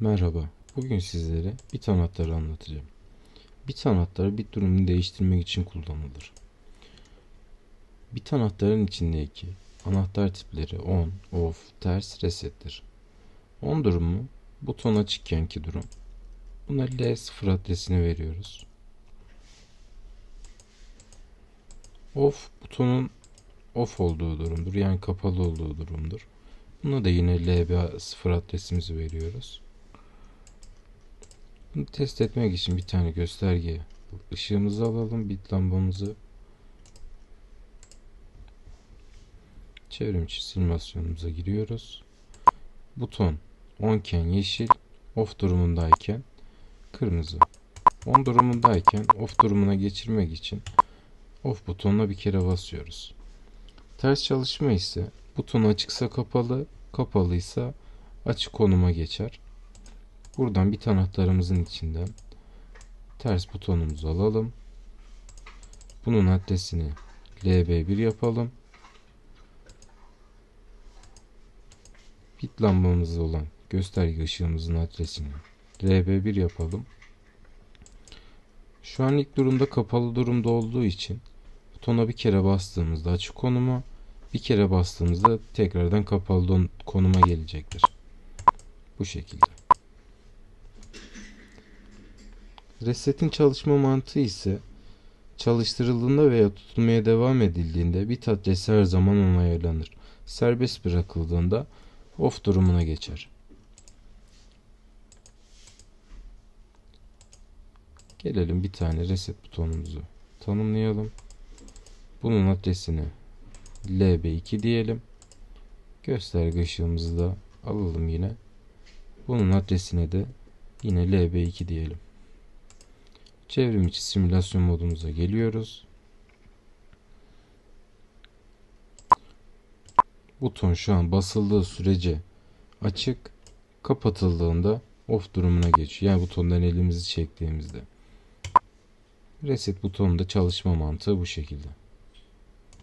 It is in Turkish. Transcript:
Merhaba. Bugün sizlere bit anahtarı anlatacağım. Bit anahtarı bit durumunu değiştirmek için kullanılır. Bit anahtarın içindeki anahtar tipleri on, off, ters, resettir. On durumu buton açıkkenki durum. Buna L0 adresini veriyoruz. Off butonun off olduğu durumdur. Yani kapalı olduğu durumdur. Buna da yine LB0 adresimizi veriyoruz. Bunu test etmek için bir tane gösterge ışığımızı alalım. Bit lambamızı çevrimiçi simülasyonumuza giriyoruz. Buton on iken yeşil, off durumundayken kırmızı. On durumundayken off durumuna geçirmek için off butonuna bir kere basıyoruz. Ters çalışma ise buton açıksa kapalı, kapalıysa açık konuma geçer. Buradan bit anahtarımızın içinden ters butonumuzu alalım. Bunun adresini LB1 yapalım. Bit lambamız olan gösterge ışığımızın adresini RB1 yapalım. Şu an ilk durumda kapalı durumda olduğu için butona bir kere bastığımızda açık konuma, bir kere bastığımızda tekrardan kapalı konuma gelecektir. Bu şekilde. Resetin çalışma mantığı ise çalıştırıldığında veya tutulmaya devam edildiğinde bit adresi her zaman onaylanır. Serbest bırakıldığında off durumuna geçer. Gelelim bir tane reset butonumuzu tanımlayalım. Bunun adresini LB2 diyelim. Gösterge ışığımızı da alalım yine. Bunun adresine de yine LB2 diyelim. Çevrim içi simülasyon modumuza geliyoruz. Buton şu an basıldığı sürece açık, kapatıldığında off durumuna geçiyor. Yani butondan elimizi çektiğimizde. Reset butonunda çalışma mantığı bu şekilde.